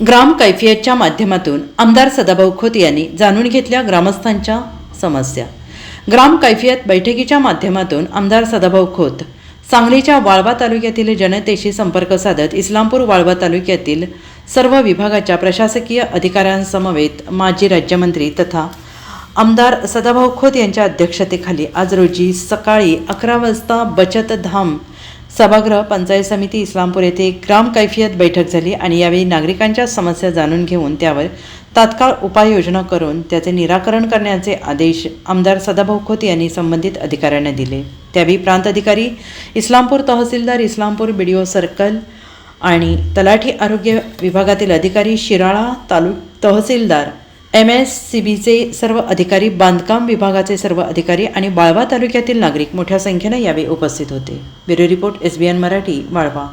ग्राम कैफियतच्या माध्यमातून आमदार सदाभाऊ खोत यांनी जाणून घेतल्या ग्रामस्थांच्या समस्या. ग्राम कैफियत बैठकीच्या माध्यमातून आमदार सदाभाऊ खोत सांगलीच्या वाळवा तालुक्यातील जनतेशी संपर्क साधत इस्लामपूर वाळवा तालुक्यातील सर्व विभागाच्या प्रशासकीय अधिकाऱ्यांसमवेत माजी राज्यमंत्री तथा आमदार सदाभाऊ खोत यांच्या अध्यक्षतेखाली आज रोजी सकाळी अकरा वाजता बचत धाम सभागृह पंचायत समिती इस्लामपूर येथे ग्राम कैफियत बैठक झाली आणि यावेळी नागरिकांच्या समस्या जाणून घेऊन त्यावर तात्काळ उपाययोजना करून त्याचे निराकरण करण्याचे आदेश आमदार सदाभाऊ खोत यांनी संबंधित अधिकाऱ्यांना दिले. त्यावेळी प्रांत अधिकारी इस्लामपूर तहसीलदार इस्लामपूर बी सर्कल आणि तलाठी आरोग्य विभागातील अधिकारी शिराळा तालुक तहसीलदार एम एस सी बीचे सर्व अधिकारी बांधकाम विभागाचे सर्व अधिकारी आणि वाळवा तालुक्यातील नागरिक मोठ्या संख्येने यावेळी उपस्थित होते. Bureau report S B N Marathi Walwa